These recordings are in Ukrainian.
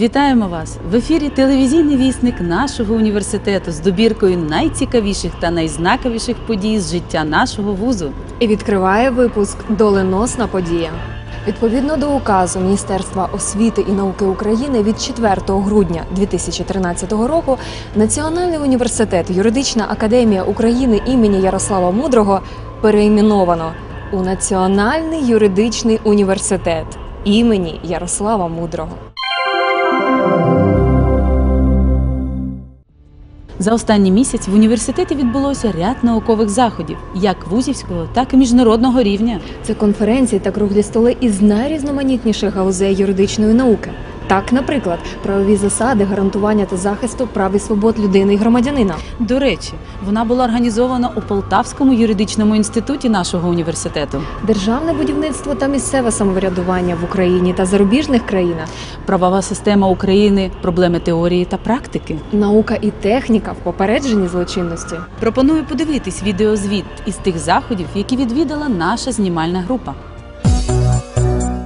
Вітаємо вас! В ефірі телевізійний вісник нашого університету з добіркою найцікавіших та найзнаковіших подій з життя нашого вузу. І відкриває випуск Доленосна подія. Відповідно до указу Міністерства освіти і науки України від 4 грудня 2013 року Національний університет Юридична академія України імені Ярослава Мудрого переіменовано у Національний юридичний університет імені Ярослава Мудрого. За останній місяць в університеті відбулося ряд наукових заходів, як вузівського, так і міжнародного рівня. Це конференції та круглі столи із найрізноманітніших галузей юридичної науки. Так, наприклад, правові засади гарантування та захисту прав і свобод людини і громадянина. До речі, вона була організована у Полтавському юридичному інституті нашого університету. Державне будівництво та місцеве самоврядування в Україні та зарубіжних країнах, Правова система України, проблеми теорії та практики. наука і техніка в попередженні злочинності. Пропоную подивитись відеозвіт із тих заходів, які відвідала наша знімальна група.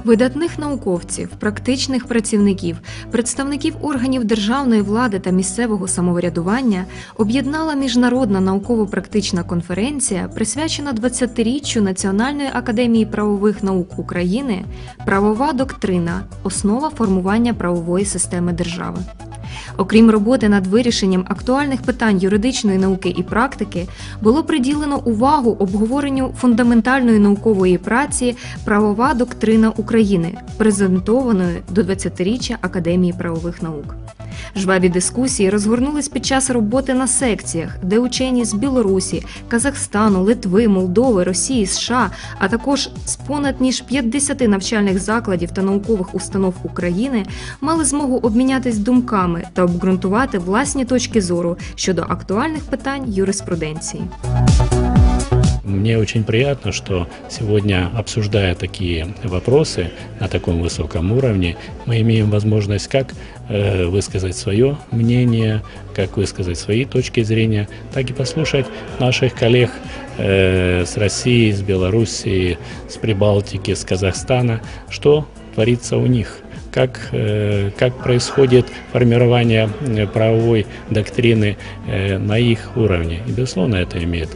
Видатних науковців, практичних працівників, представників органів державної влади та місцевого самоврядування об'єднала міжнародна науково-практична конференція, присвячена 20-річчю Національної академії правових наук України Правова доктрина основа формування правової системи держави. Окрім роботи над вирішенням актуальних питань юридичної науки і практики, було приділено увагу обговоренню фундаментальної наукової праці Правова доктрина України, презентованої до 20-річчя Академії правових наук. Жваві дискусії розгорнулись під час роботи на секціях, де учені з Білорусі, Казахстану, Литви, Молдови, Росії, США, а також з понад ніж 50 навчальних закладів та наукових установ України мали змогу обмінятись думками та обґрунтувати власні точки зору щодо актуальних питань юриспруденції. Мне очень приятно, что сегодня, обсуждая такие вопросы на таком высоком уровне, мы имеем возможность как э, высказать свое мнение, как высказать свои точки зрения, так и послушать наших коллег э, с России, с Белоруссии, с Прибалтики, с Казахстана, что творится у них как, э, как происходит формирование э, правовой доктрины э, на их уровне. И, безусловно, это имеет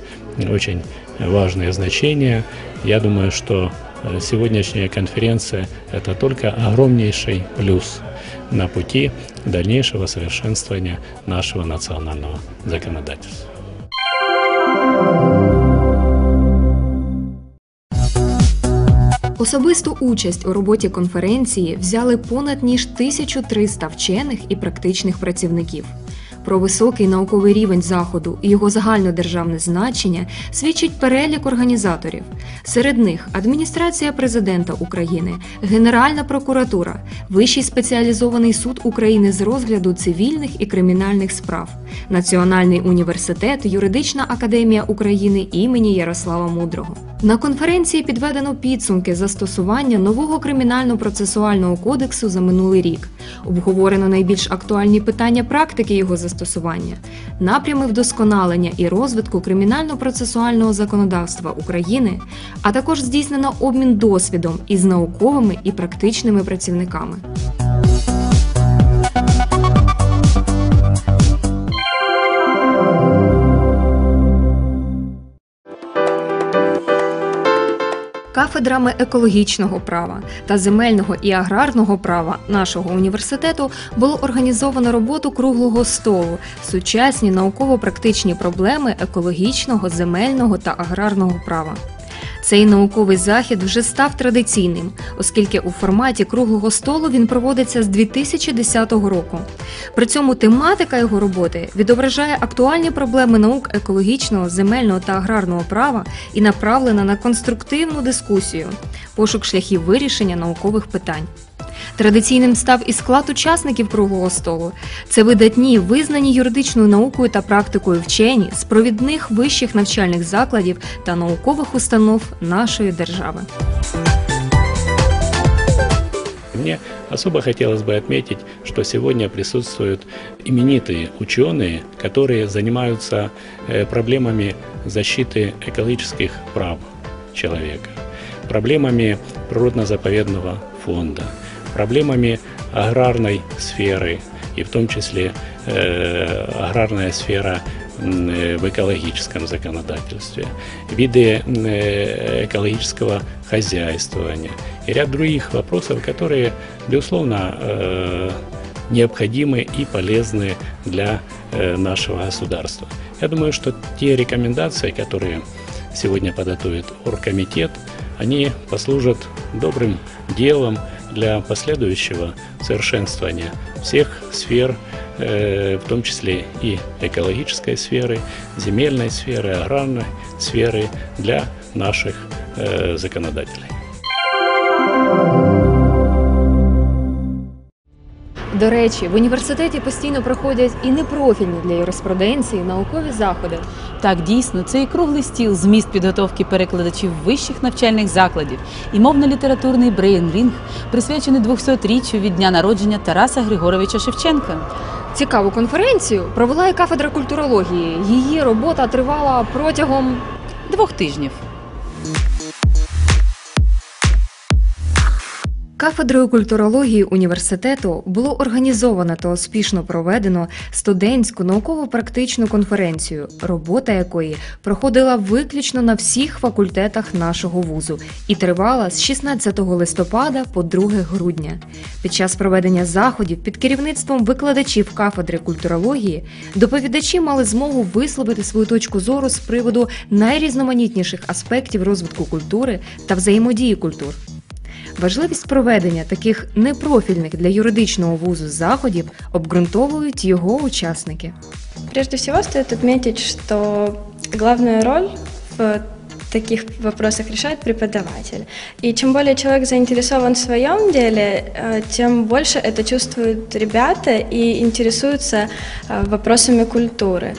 очень важное значение. Я думаю, что сегодняшняя конференция – это только огромнейший плюс на пути дальнейшего совершенствования нашего национального законодательства. Особисту участь у роботі конференції взяли понад ніж 1300 вчених і практичних працівників. Про високий науковий рівень заходу і його загальнодержавне значення свідчить перелік організаторів. Серед них адміністрація президента України, Генеральна прокуратура, Вищий спеціалізований суд України з розгляду цивільних і кримінальних справ, Національний університет, Юридична академія України імені Ярослава Мудрого. На конференції підведено підсумки застосування нового кримінально-процесуального кодексу за минулий рік. Обговорено найбільш актуальні питання практики його застосування, напрями вдосконалення і розвитку кримінально-процесуального законодавства України, а також здійснено обмін досвідом із науковими і практичними працівниками. Кафедрами екологічного права та земельного і аграрного права нашого університету було організовано роботу круглого столу сучасні науково-практичні проблеми екологічного, земельного та аграрного права. Цей науковий захід вже став традиційним, оскільки у форматі круглого столу він проводиться з 2010 року. При цьому тематика його роботи відображає актуальні проблеми наук екологічного, земельного та аграрного права і направлена на конструктивну дискусію, пошук шляхів вирішення наукових питань. Традиційним став і склад учасників круглого столу. Це видатні, визнані юридичною наукою та практикою вчені з провідних вищих навчальних закладів та наукових установ нашої держави. Мне особо хотелось бы отметить, что сегодня присутствуют именитые ученые, которые занимаются э, проблемами защиты экологических прав человека, проблемами природно-заповедного фонда, проблемами аграрной сферы, и в том числе э, аграрная сфера в экологическом законодательстве, виды э, экологического хозяйствования и ряд других вопросов, которые, безусловно, э, необходимы и полезны для нашего государства. Я думаю, что те рекомендации, которые сегодня подготовит оргкомитет, они послужат добрым делом для последующего совершенствования всех сфер, э, в том числе и экологической сферы, земельной сферы, аграрной сферы для наших э, законодателей. До речі, в університеті постійно проходять і непрофільні для юриспруденції наукові заходи. Так, дійсно, це і круглий стіл, зміст підготовки перекладачів вищих навчальних закладів і мовно-літературний брейнрінг, присвячений 200-річчю від дня народження Тараса Григоровича Шевченка. Цікаву конференцію провела і кафедра культурології. Її робота тривала протягом Двох тижнів. Кафедрою культурології університету було організовано та успішно проведено студентську науково-практичну конференцію, робота якої проходила виключно на всіх факультетах нашого вузу і тривала з 16 листопада по 2 грудня. Під час проведення заходів під керівництвом викладачів кафедри культурології доповідачі мали змогу висловити свою точку зору з приводу найрізноманітніших аспектів розвитку культури та взаємодії культур. Важливість проведення таких непрофільних для юридичного вузу заходів обґрунтовують його учасники. Прежде всего стоит отметить, что главную роль в таких вопросах решает преподаватель. И чем более человек заинтересован в своем деле, э, тем больше это чувствуют ребята и интересуются э, вопросами культуры.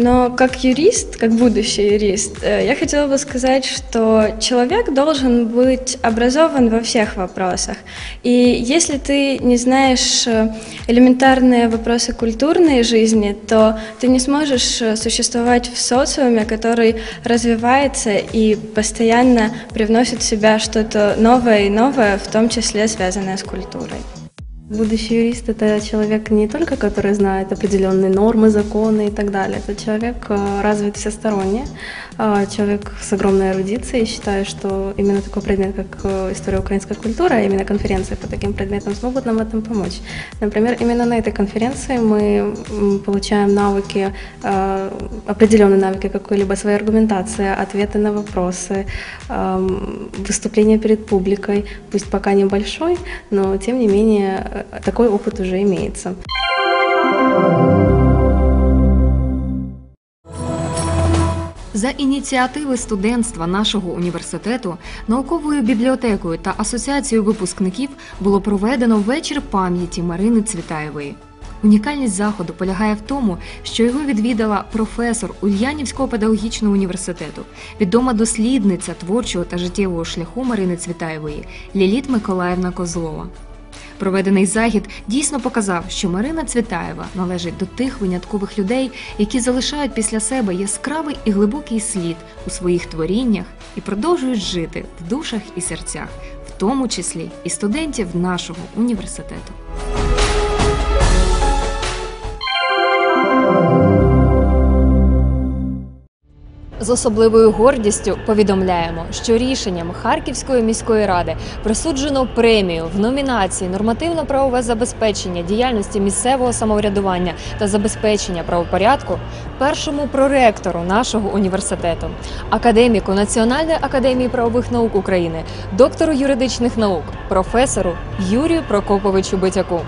Но как юрист, как будущий юрист, э, я хотела бы сказать, что человек должен быть образован во всех вопросах. И если ты не знаешь э, элементарные вопросы культурной жизни, то ты не сможешь э, существовать в социуме, который развивается и постоянно привносит в себя что-то новое и новое, в том числе связанное с культурой. Будущий юрист – это человек не только, который знает определенные нормы, законы и так далее. Это человек э, развит всесторонне, э, человек с огромной эрудицией. Считаю, что именно такой предмет, как э, история украинской культуры, а именно конференции по таким предметам смогут нам в этом помочь. Например, именно на этой конференции мы получаем навыки, определенные навыки какой-либо своей аргументации, ответы на вопросы, выступления перед публикой, пусть пока небольшой, но тем не менее такой опыт уже имеется. За ініціативи студентства нашого університету, науковою бібліотекою та асоціацією випускників було проведено вечір пам'яті Марини Цвітаєвої. Унікальність заходу полягає в тому, що його відвідала професор Ульянівського педагогічного університету, відома дослідниця творчого та життєвого шляху Марини Цвітаєвої Ліліт Миколаївна Козлова. Проведений захід дійсно показав, що Марина Цвітаєва належить до тих виняткових людей, які залишають після себе яскравий і глибокий слід у своїх творіннях і продовжують жити в душах і серцях, в тому числі і студентів нашого університету. З особливою гордістю повідомляємо, що рішенням Харківської міської ради присуджено премію в номінації Нормативно-правове забезпечення діяльності місцевого самоврядування та забезпечення правопорядку першому проректору нашого університету, академіку Національної академії правових наук України, доктору юридичних наук, професору Юрію Прокоповичу Битяку.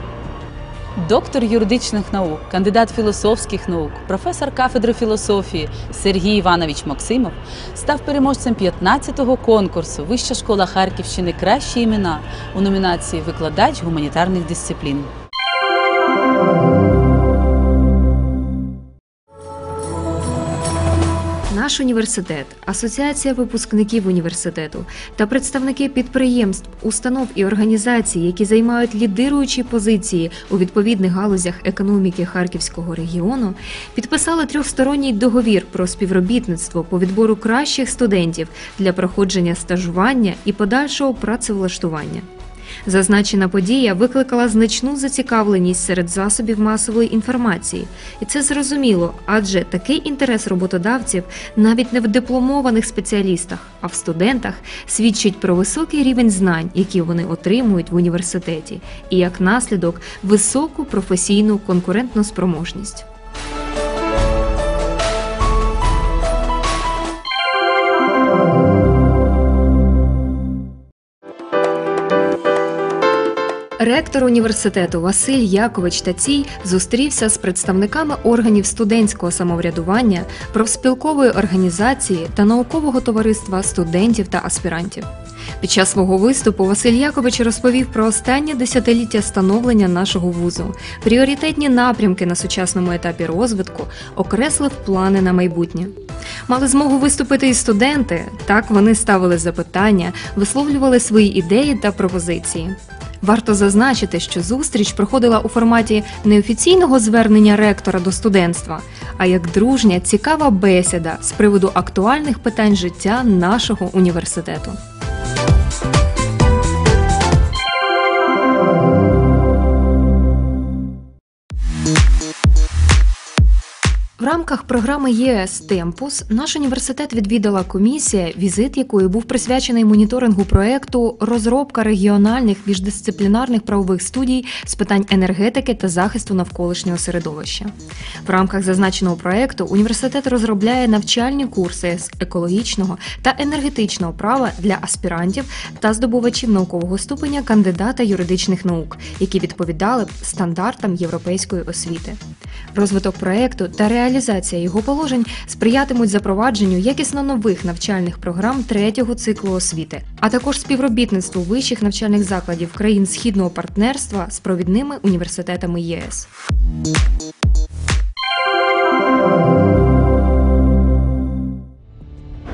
Доктор юридичних наук, кандидат філософських наук, професор кафедри філософії Сергій Іванович Максимов став переможцем 15-го конкурсу Вища школа Харківщини Кращі імена у номінації Викладач гуманітарних дисциплін. Наш університет, асоціація випускників університету та представники підприємств, установ і організацій, які займають лідируючі позиції у відповідних галузях економіки Харківського регіону, підписали трьохсторонній договір про співробітництво по відбору кращих студентів для проходження стажування і подальшого працевлаштування. Зазначена подія викликала значну зацікавленість серед засобів масової інформації, і це зрозуміло, адже такий інтерес роботодавців навіть не в дипломованих спеціалістах, а в студентах свідчить про високий рівень знань, які вони отримують в університеті, і як наслідок високу професійну конкурентну спроможність. Ректор університету Василь Якович Тацій зустрівся з представниками органів студентського самоврядування, профспілкової організації та наукового товариства студентів та аспірантів. Під час свого виступу Василь Якович розповів про останнє десятиліття становлення нашого вузу, пріоритетні напрямки на сучасному етапі розвитку, окреслив плани на майбутнє. Мали змогу виступити і студенти. Так вони ставили запитання, висловлювали свої ідеї та пропозиції. Варто зазначити, що зустріч проходила у форматі неофіційного звернення ректора до студентства, а як дружня, цікава бесіда з приводу актуальних питань життя нашого університету. В рамках програми ЄС Темпус наш університет відвідала комісія, візит якої був присвячений моніторингу проекту розробка регіональних міждисциплінарних правових студій з питань енергетики та захисту навколишнього середовища. В рамках зазначеного проекту університет розробляє навчальні курси з екологічного та енергетичного права для аспірантів та здобувачів наукового ступеня кандидата юридичних наук, які відповідали б стандартам європейської освіти. Розвиток проекту та реалізація його положень сприятимуть запровадженню якісно нових навчальних програм третього циклу освіти, а також співробітництву вищих навчальних закладів країн східного партнерства з провідними університетами ЄС.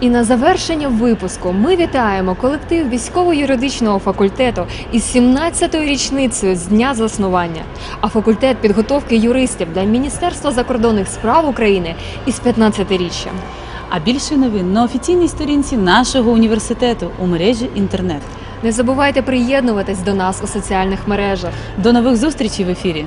І на завершення випуску ми вітаємо колектив військово-юридичного факультету із 17-ю річницею з дня заснування, а факультет підготовки юристів для Міністерства закордонних справ України із 15-річчям. А більше новин на офіційній сторінці нашого університету у мережі інтернет. Не забувайте приєднуватись до нас у соціальних мережах. До нових зустрічей в ефірі.